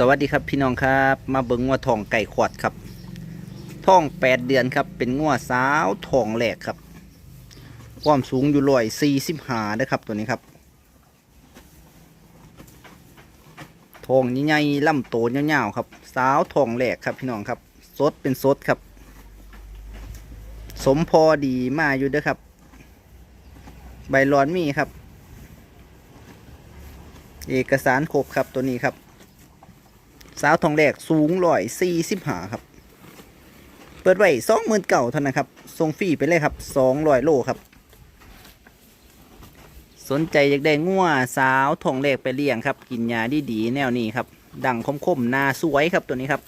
สวัสดีครับพี่น้องครับ มาเบิ่งงัวทองไก่ขวดครับท้องแปดเดือนครับ เป็นงัวสาวทองแหลกครับ ความสูงอยู่ร้อยสี่สิบห้าเด้อครับตัวนี้ครับทองใหญ่ๆลำโตยาๆครับ สาวทองแหลกครับพี่น้องครับสดเป็นสดครับ สมพอดีมาอยู่เด้อครับ ใบร้อนมีครับ เอกสารครบครับตัวนี้ครับ สาวทองแรกสูงร้อยสี่สิบหาครับ เปิดไว้สองหมื่นเก่าเท่านั้นครับส่งฟรีไปเลยครับสองร้อยโลครับ สนใจอยากได้งัวสาวทองแรกไปเลี้ยงครับ กินยาดีดีๆแนวนี้ครับ ดังคมๆหนาสวยครับตัวนี้ครับ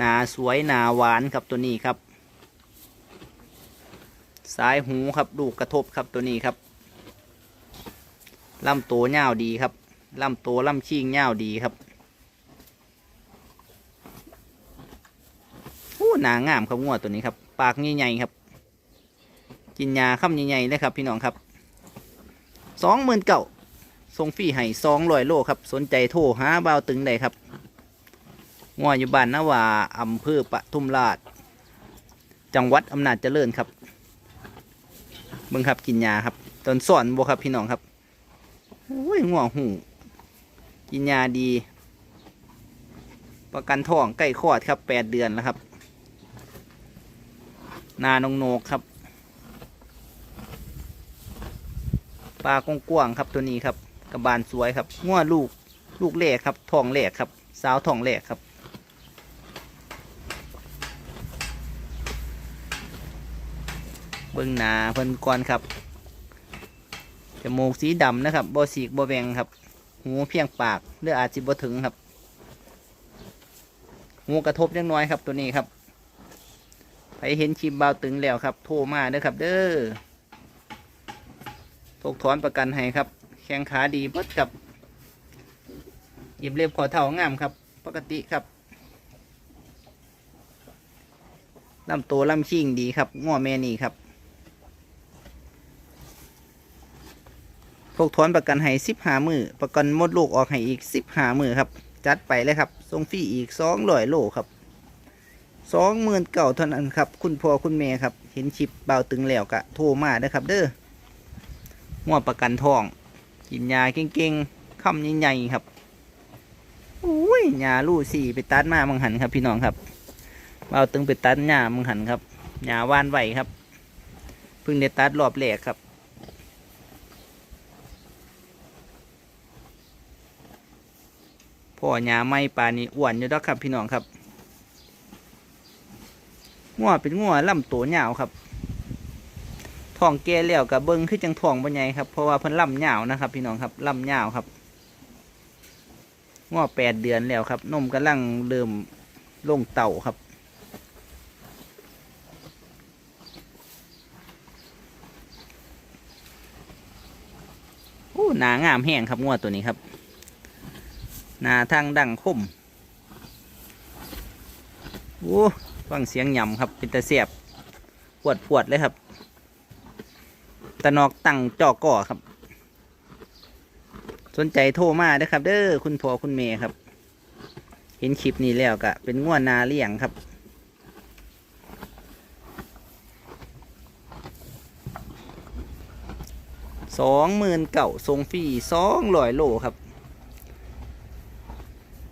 นาสวยนาหวานครับตัวนี้ครับสายหูครับดูกกระทบครับตัวนี้ครับลำตัวเงาดีครับลำตัวลำชิงเงาดีครับโอ้ หนางามครับงวดตัวนี้ครับ ปากใหญ่ๆครับ กินยาค่ำใหญ่ๆเลยครับพี่น้องครับสองหมื่นเก่าส่งฟรีให้สองร้อยโลครับ สนใจโทรหาเบาตึงได้ครับงวอยู่บ้านนาวาอำเภอปทุมราช จังหวัดอำนาจเจริญครับเบิ่งครับกินยาครับ ตอนสอนบ่ครับพี่น้องครับโอ้ยง่วหูกินยาดี ประกันท้องใกล้คลอดครับแปดเดือนแล้วครับ นานงโนกครับ ปลากงกว้างครับตัวนี้ครับกระบาลสวยครับง่วลูกลูกเล่ครับทองเล่ครับ สาวทองเล่ครับ เบิ้งหนาเพิ่นก่อนครับจมูกสีดำนะครับบอสีกบอแวงครับ หูเพียงปากเลืออาจจิบ่ถึงครับ หูกระทบเล็กน้อยครับตัวนี้ครับ ใครเห็นชิมเบาตึงแล้วครับ โทรมาเด้อครับ เด้อทกถอนประกันให้ครับ แข้งขาดีเบิดครับหยิบเล็บขอเท่างามครับ ปกติครับลำตัวลำชิงดีครับง้อแม่นี่ครับพวกถอนประกันให้สิบหามือประกันมดลูกออกให้อีกสิบหามือครับ จัดไปเลยครับส่งฟรีอีกสองร้อยโลครับ สองหมื่นเก่าเท่านั้นครับ คุณพ่อคุณแม่ครับ เห็นชิปเบาตึงแล้วกะโทรมาเด้ครับ เด้อมั่วประกันทอง กินยาเก่งๆคำใหญ่ๆครับโอ้ยยาลู่สี่ไปตัดมามังหันครับ พี่น้องครับเบาตึงไปตัดหญ้ามังหันครับหญ้าว่านไหวครับเพิ่งได้ตัดรอบแรกครับพ่อหญ้าไม้ปลานี่อ้วนอยู่แล้วครับ พี่น้องครับ งัวเป็นงัวลำตัวยาวครับท้องแก่แล้วกับเบิ้งคือจังท้องบ่ใหญ่ครับเพราะว่าเพิ่นลำยาวนะครับ พี่น้องครับลำยาวครับงัวแปดเดือนแล้วครับนมกำลังเริ่มลงเต่าครับโอ้หนางามแห้งครับงัวตัวนี้ครับหนาทางดังคมโอ้ ฟังเสียงหย่ำครับ เป็นตะเสียบปวดปวดเลยครับตะนอกตั้งจอก่อครับ สนใจโทรมาเด้ครับ เด้อคุณพ่อคุณเมย์ครับ เห็นคลิปนี้แล้วก็เป็นง่วนนาเลี้ยงครับสองหมื่นเก่าทรงฟรีสองร้อยโลครับ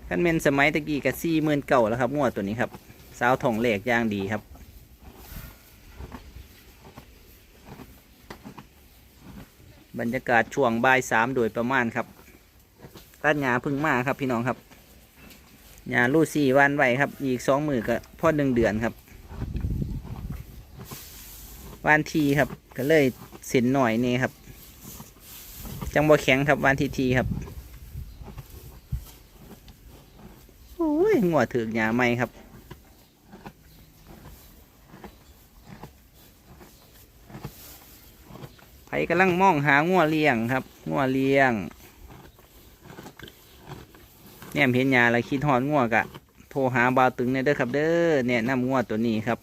คันเมนสมัยตะกี้กับสี่หมื่นเก่าแล้วครับงวดตัวนี้ครับ สาวทองเหล็กย่างดีครับ บรรยากาศช่วงบ่ายสามโดยประมาณครับตัดหญ้าพึ่งมาครับพี่น้องครับหญ้าลูสี่วันไว้ครับ อีกสองมือก็พอหนึ่งเดือนครับวันทีครับ ก็เลยส้นหน่อยนี่ครับ จังบ่แข็งครับวันทีทีครับโอ้ยงัวถือกหยาไม่ครับ ไผกำลังมองหางัวเลี้ยงครับงัวเลี้ยงเนี่ยเห็นยาแล้วคิดหอนงัวกะ โทรหาบาวตึงเนี่ยเด้อครับ เด้อเนี่ยน้ำงัวตัวนี้ครับ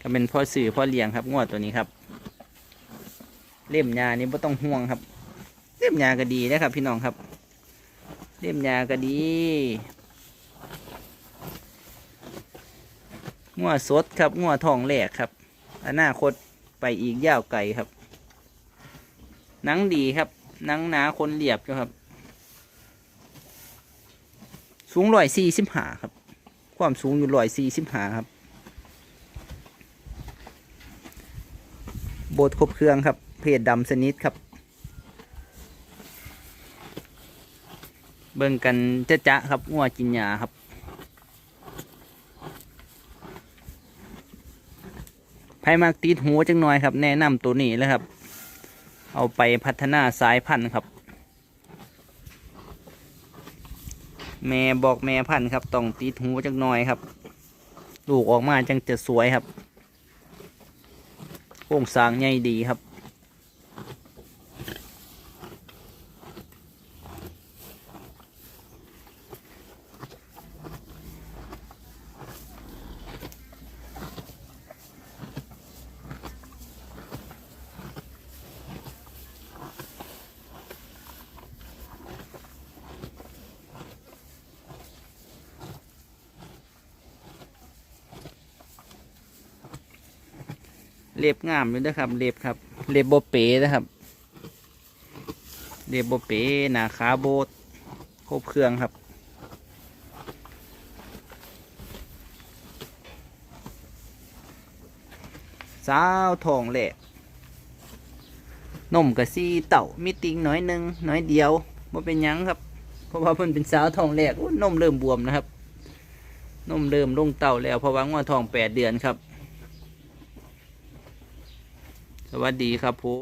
ก็เป็นพ่อสื่อพ่อเลี้ยงครับงัวตัวนี้ครับ เล่มยานี่ไม่ต้องห่วงครับ เล่มยาก็ดีนะครับ พี่น้องครับ เล่มยาก็ดีงัวสดครับงัวทองแหลกครับอนาคต ไปอีกยาวไกลครับ หนังดีครับ หนังหนาคนเรียบครับ สูงร้อยสี่สิบห้าครับ ความสูงอยู่ร้อยสี่สิบห้าครับ โบดครบเครื่องครับ เพจดำสนิทครับเบิ่งกันจะจะครับงัวกินหญ้าครับ ไพ่มากติดหูจังหน่อยครับ แนะนำตัวนี้แล้วครับ เอาไปพัฒนาสายพันธุ์ครับ แม่บอกแม่พันธุ์ครับต้องติดหูจังหน่อยครับ ลูกออกมาจังจะสวยครับโครงสร้างใหญ่ดีครับ เล็บงามอยู่นะครับ เล็บครับ เล็บโบเป๋นะครับ เล็บโบเป๋หนาขาโบดครบเครื่องครับสาวทองแหละนมกะซี่เต่ามีติงน้อยหนึ่งน้อยเดียวว่าเป็นยังครับ เพราะว่ามันเป็นสาวทองแหลกนมเริ่มบวมนะครับนมเริ่มลงเต่าแล้วเพราะว่างัวทองแปดเดือนครับ สวัสดีครับผม